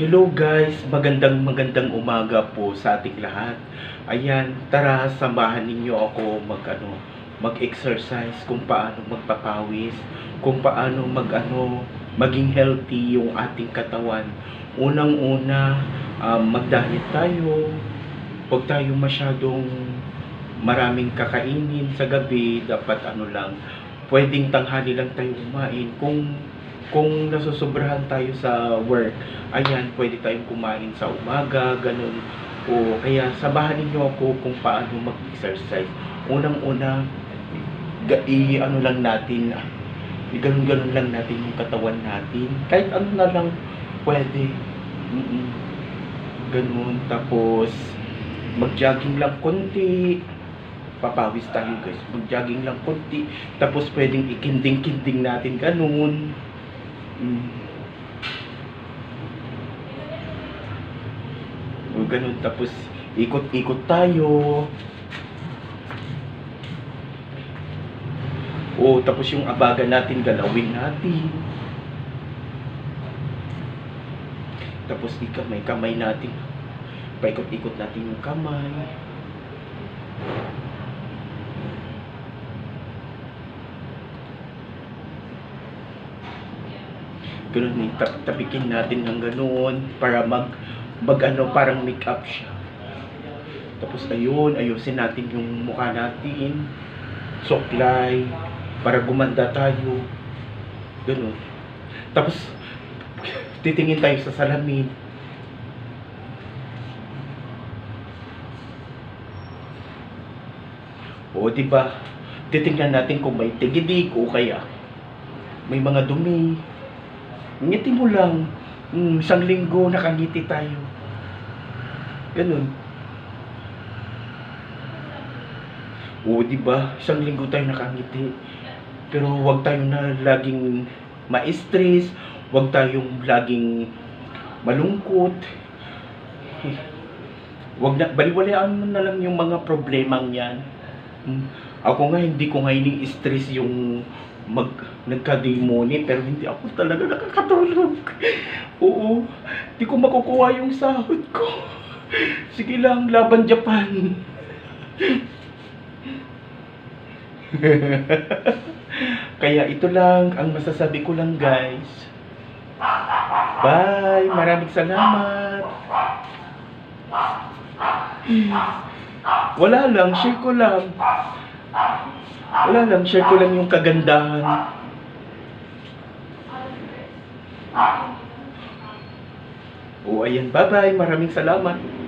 Hello guys, magandang magandang umaga po sa ating lahat. Ayan, tara samahan ninyo ako mag ano, mag-exercise kung paano magpapawis, kung paano mag ano, maging healthy yung ating katawan. Unang-una, um, mag-diet tayo. Huwag tayo masyadong maraming kakainin sa gabi, dapat ano lang, pwedeng tanghali lang tayo kumain. Kung kung nasusobrahan tayo sa work, ayan, pwede tayong kumain sa umaga, ganun. O kaya sabahan ninyo ako kung paano mag-exercise. Unang-una, ga- i ano lang natin, ah, ganun-ganun lang natin yung katawan natin. Kahit ano na lang pwede. Mm-mm. Ganun. Tapos, mag-jogging lang konti. Papawis tayo guys. Mag-jogging lang konti. Tapos pwedeng ikinding-kinding natin ganun. Mm. O ganun. Tapos ikot-ikot tayo. O tapos yung abaga natin galawin natin. Tapos ikamay-kamay natin. Paikot-ikot natin yung kamay. Ganun eh, tap tapikin natin ng ganun para mag, mag ano, parang make up siya. Tapos ayun, ayusin natin yung mukha natin. Suklay, para gumanda tayo. Ganun. Tapos, titingin tayo sa salamin. O, di ba? Titingnan natin kung may tigidig o kaya may mga dumi. Ngiti mo lang. Mm, isang linggo nakangiti tayo. Ganun. O, di ba? Isang linggo tayo nakangiti. Pero wag tayo na laging ma-stress. Wag tayong laging malungkot. Wag na, baliwalaan mo na lang yung mga problemang yan. Hmm. Ako nga, hindi ko nga ini-stress yung mag nagka-demoni pero hindi ako talaga nakakatulog. Oo, hindi ko makukuha yung sahod ko. Sige lang, laban Japan. Kaya ito lang ang masasabi ko lang guys. Bye! Maraming salamat! Wala lang, share ko lang. Wala lang, share ko lang yung kagandahan. O ayan, bye-bye. Maraming salamat.